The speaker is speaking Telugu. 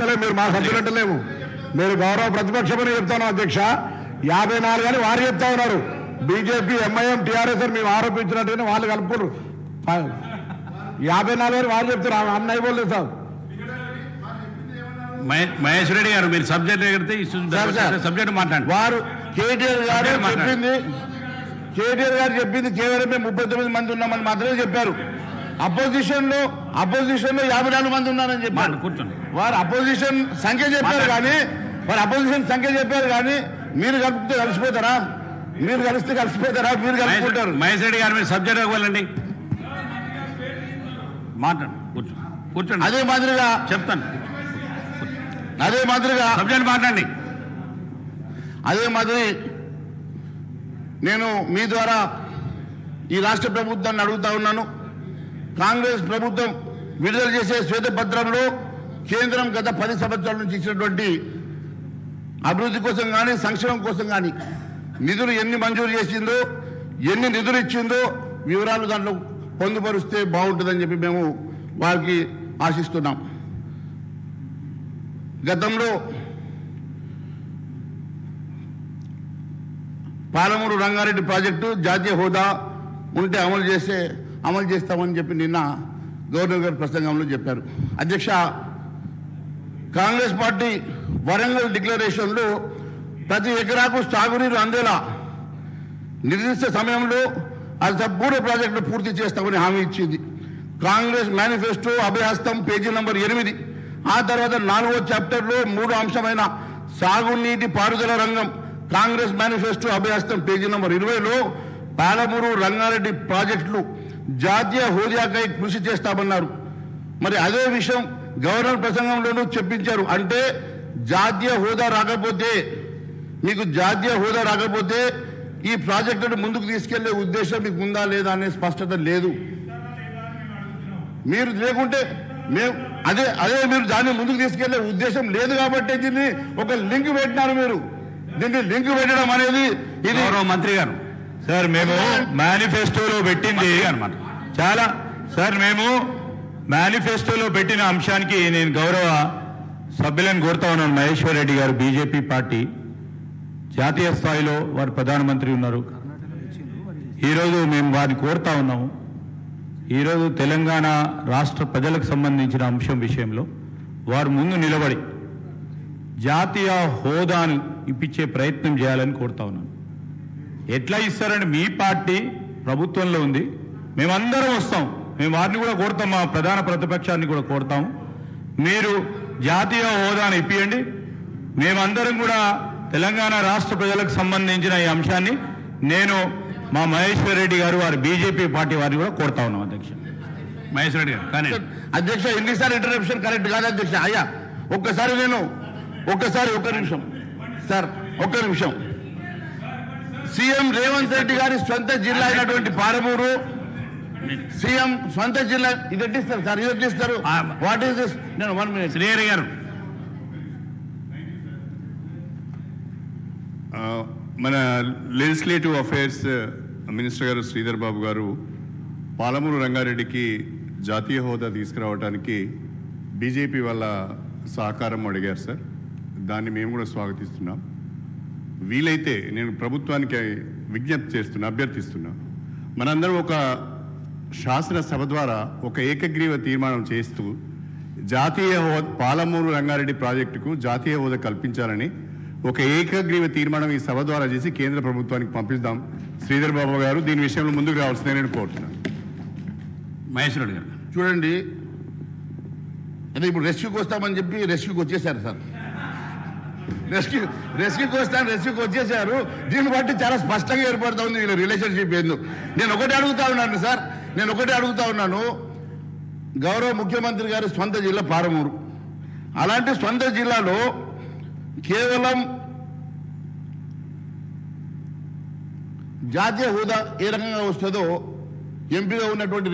చెప్తలే మీరు మా సభ్యులంటలేము మీరు గౌరవ ప్రతిపక్షమని చెప్తాను అధ్యక్ష. యాభై నాలుగు అని వారు చెప్తా ఉన్నారు. బీజేపీ ఎంఐఎం టీఆర్ఎస్ అని మేము ఆరోపించినట్టుగానే వాళ్ళు కలుపుకోరు ప- యాభై నాలుగు అని వారు చెప్తారు. అన్నయ్య పోలేదు సార్. మహే- మహేష్ రెడ్డి గారు మీరు సబ్జెక్ట్ ఎగిరితే. సబ్జెక్ట్ మాట్లాడండి. వారు కేటీఆర్ గారు. చెప్పింది కేటీఆర్ గారు చెప్పింది కేవలం మేము ముప్పై తొమ్మిది మంది ఉన్నామని మాత్రమే చెప్పారు. అపోజిషన్లో అపోజిషన్లో యాభై నాలుగు మంది ఉన్నారని చెప్పారు. కూర్చోండి. వారు అపోజిషన్ సంఖ్య చెప్పారు. కానీ వారు అపోజిషన్ సంఖ్య చెప్పారు కానీ మీరు కలిపితే కలిసిపోతారా? మీరు కలిస్తే కలిసిపోతారా? మీరు కలుపుకుంటారు మహేష్ రెడ్డి గారు మీరు సబ్జెక్ట్ వెళ్ళండి? మాట్లాడు కూర్చో. కూర్చోండి. అదే మాదిరిగా చెప్తాను. అదే మాదిరిగా సబ్జెక్ట్ మాట్లాడండి. అదే మాదిరి నేను మీ ద్వారా ఈ రాష్ట్ర ప్రభుత్వాన్ని అడుగుతా ఉన్నాను. కాంగ్రెస్ ప్రభుత్వం విడుదల చేసే శ్వేతపత్రంలో కేంద్రం గత పది సంవత్సరాల నుంచి ఇచ్చినటువంటి అభివృద్ధి కోసం కానీ సంక్షేమం కోసం కానీ నిధులు ఎన్ని మంజూరు చేసిందో ఎన్ని నిధులు ఇచ్చిందో వివరాలు దాంట్లో పొందుపరిస్తే బాగుంటుందని చెప్పి మేము వారికి ఆశిస్తున్నాం. గతంలో పాలమూరు రంగారెడ్డి ప్రాజెక్టు జాతీయ హోదా ఉంటే అమలు చేసే అమలు చేస్తామని చెప్పి నిన్న గవర్నర్ గారి ప్రసంగంలో చెప్పారు. అధ్యక్ష కాంగ్రెస్ పార్టీ వరంగల్ డిక్లరేషన్లో ప్రతి ఎకరాకు సాగునీరు అందేలా. నిర్దిష్ట సమయంలో అది సంపూర్ణ ప్రాజెక్టు పూర్తి చేస్తామని హామీ ఇచ్చింది. Congress manifesto Abhayahastam page number ఎనిమిది. ఆ తర్వాత నాలుగో చాప్టర్లో మూడో అంశమైన సాగునీటి పారుదల రంగం Congress manifesto Abhayahastam page number ఇరవైలో పాలమూరు రంగారెడ్డి ప్రాజెక్టులు జాతీయ హోదాకై కృషి చేస్తామన్నారు. మరి అదే విషయం గవర్నర్ ప్రసంగంలోనూ చెప్పించారు. అంటే జాతీయ హోదా రాకపోతే మీకు జాతీయ హోదా రాకపోతే ఈ ప్రాజెక్టును ముందుకు తీసుకెళ్ళే ఉద్దేశం మీకు ఉందా లేదా అనే స్పష్టత లేదు. మీరు లేకుంటే మేము అదే అదే మీరు దాన్ని ముందుకు తీసుకెళ్ళే ఉద్దేశం లేదు కాబట్టి దీన్ని ఒక లింక్ పెట్టినారు మీరు. దీన్ని లింక్ పెట్టడం అనేది ఇది గౌరవ మంత్రి గారు సార్ మేము మేనిఫెస్టోలో పెట్టింది అనమాట చాలా. సార్ మేము మేనిఫెస్టోలో పెట్టిన అంశానికి నేను గౌరవ సభ్యులను కోరుతా ఉన్నాను. మహేశ్వర్ రెడ్డి గారు బీజేపీ పార్టీ. జాతీయ స్థాయిలో వారు ప్రధానమంత్రి ఉన్నారు. ఈరోజు మేము వారిని కోరుతా ఉన్నాము. ఈరోజు తెలంగాణ రాష్ట్ర ప్రజలకు సంబంధించిన అంశం విషయంలో వారు ముందు నిలబడి జాతీయ హోదాను ఇప్పించే ప్రయత్నం చేయాలని కోరుతా ఉన్నాను. ఎట్లా ఇస్తారని మీ పార్టీ ప్రభుత్వంలో ఉంది. మేమందరం వస్తాం. మేము వారిని కూడా కోరుతాం మా ప్రధాన ప్రతిపక్షాన్ని కూడా కోరుతాం. మీరు జాతీయ హోదాను ఇప్పియండి. మేమందరం కూడా తెలంగాణ రాష్ట్ర ప్రజలకు సంబంధించిన ఈ అంశాన్ని నేను మా మహేశ్వర్ రెడ్డి గారు వారి బీజేపీ పార్టీ వారిని కూడా కోరుతా ఉన్నాం అధ్యక్ష. మహేష్ రెడ్డి గారు కానీ అధ్యక్ష ఎన్నిసార్లు ఇంటరప్షన్ కరెక్ట్ కాదు అధ్యక్ష? అయ్యా ఒక్కసారి నేను ఒక్కసారి ఒక్క నిమిషం. సార్ ఒక్క నిమిషం. సీఎం రేవంత్ రెడ్డి గారి సొంత జిల్లా అయినటువంటి పారమూరు సీఎం సొంత జిల్లా ఇది ఎట్టిస్తారు సార్ ఇది ఎట్టిస్తారు. వాట్ ఈస్ దిస్ నేను వన్ మినిట్. శ్రీహరి గారు. మన లెజిస్లేటివ్ అఫైర్స్ మినిస్టర్ గారు శ్రీధర్ బాబు గారు పాలమూరు రంగారెడ్డికి జాతీయ హోదా తీసుకురావడానికి బీజేపీ వాళ్ళ సహకారం అడిగారు సార్. దాన్ని మేము కూడా స్వాగతిస్తున్నాం. వీలైతే నేను ప్రభుత్వానికి విజ్ఞప్తి చేస్తున్నా అభ్యర్థిస్తున్నా. మనందరం ఒక శాసనసభ ద్వారా ఒక ఏకగ్రీవ తీర్మానం చేస్తూ జాతీయ హోదా పాలమూరు రంగారెడ్డి ప్రాజెక్టుకు జాతీయ హోదా కల్పించాలని ఒక ఏకగ్రీవ తీర్మానం ఈ సభ ద్వారా చేసి కేంద్ర ప్రభుత్వానికి పంపిస్తాం శ్రీధర్ బాబు గారు దీని విషయంలో ముందుకు రావాల్సిందే నేను కోరుతున్నాను. మహేష్ రెడ్డి గారు. చూడండి. అదే ఇప్పుడు రెస్క్యూకి వస్తామని చెప్పి రెస్క్యూకి వచ్చేసారు సార్. రెస్క్యూ రెస్క్యూకి వస్తాను రెస్క్యూకి వచ్చేసారు. దీన్ని బట్టి చాలా స్పష్టంగా ఏర్పడుతూ ఉంది వీళ్ళ రిలేషన్షిప్ ఏందో. నేను ఒకటి అడుగుతా ఉన్నాను సార్. నేను ఒకటి అడుగుతా ఉన్నాను. గౌరవ ముఖ్యమంత్రి గారి సొంత జిల్లా పారమూరు. అలాంటి సొంత జిల్లాలో కేవలం జాతీయ హోదా ఏ రకంగా వస్తుందో ఎంపీగా ఉన్నటువంటి